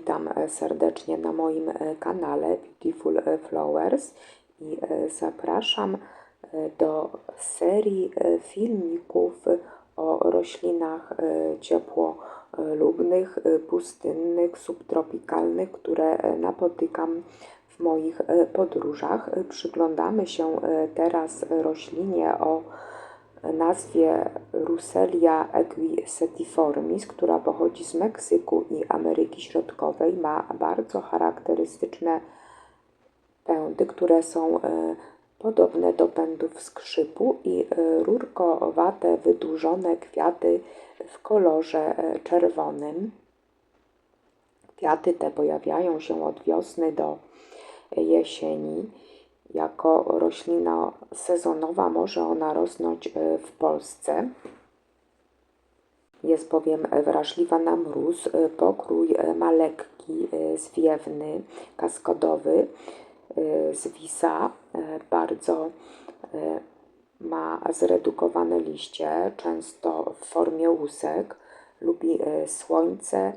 Witam e, serdecznie na moim e, kanale Beautiful e, Flowers i zapraszam do serii filmików o roślinach ciepłolubnych, pustynnych, subtropikalnych, które napotykam w moich podróżach. Przyglądamy się teraz roślinie o nazwie Russelia equisetiformis, która pochodzi z Meksyku i Ameryki Środkowej, ma bardzo charakterystyczne pędy, które są e, podobne do pędów skrzypu i e, rurkowate, wydłużone kwiaty w kolorze e, czerwonym. Kwiaty te pojawiają się od wiosny do jesieni jako roślina sezonowa może ona rosnąć w Polsce. Jest bowiem wrażliwa na mróz. E, pokrój e, ma lekki, zwiewny, kaskadowy, zwisa, bardzo ma zredukowane liście, często w formie łusek, lubi słońce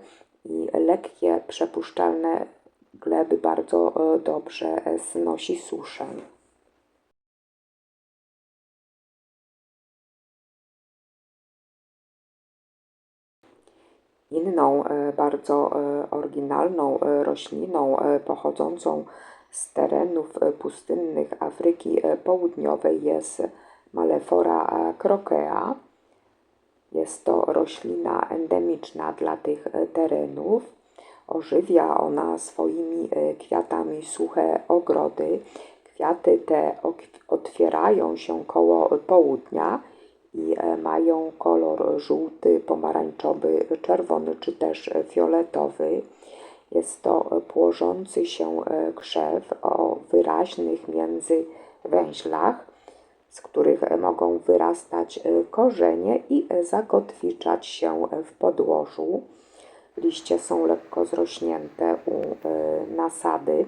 i lekkie, przepuszczalne gleby bardzo dobrze znosi suszę. Inną e, bardzo e, oryginalną rośliną pochodzącą z terenów pustynnych Afryki Południowej jest Malefora crokea. Jest to roślina endemiczna dla tych terenów. Ożywia ona swoimi e, kwiatami suche ogrody. Kwiaty te otwierają się koło południa i e, mają kolor żółty, pomarańczowy, czerwony czy też fioletowy. Jest to płożący się e, krzew o wyraźnych międzywęźlach, z których mogą wyrastać korzenie i zakotwiczać się w podłożu. Liście są lekko zrośnięte u e, nasady.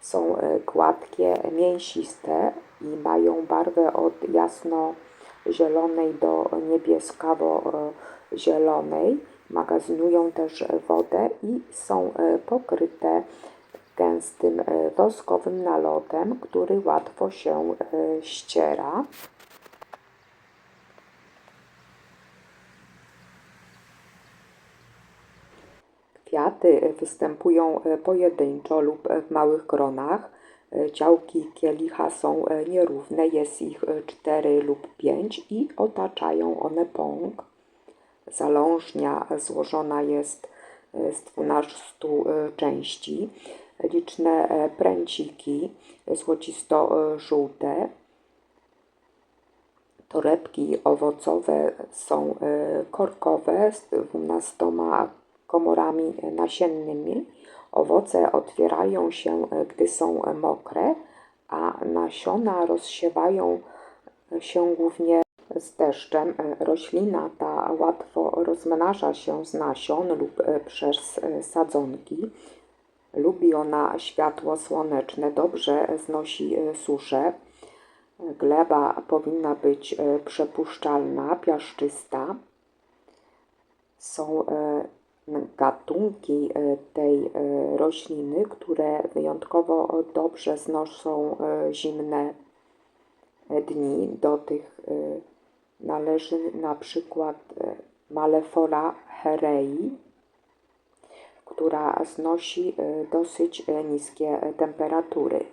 Są e, gładkie, mięsiste i mają barwę od jasno-zielonej do niebieskawo-zielonej. Magazynują też wodę i są e, pokryte gęstym woskowym nalotem, który łatwo się ściera. Kwiaty występują e, pojedynczo lub w małych gronach. E, działki kielicha są e, nierówne, jest ich 4 lub 5 i otaczają one pąk. Zalążnia złożona jest z 12 części. Liczne pręciki złocisto-żółte. Torebki owocowe są korkowe z 12 komorami nasiennymi. Owoce otwierają się, e, gdy są mokre, a nasiona rozsiewają się głównie z deszczem. E, roślina ta łatwo rozmnaża się z nasion lub e, przez sadzonki. Lubi ona światło słoneczne, dobrze znosi suszę. Gleba powinna być przepuszczalna, piaszczysta. Są gatunki e, tej e, rośliny, które wyjątkowo dobrze znoszą e, zimne dni. Do tych należy na przykład Malefora herei, która znosi dosyć niskie temperatury.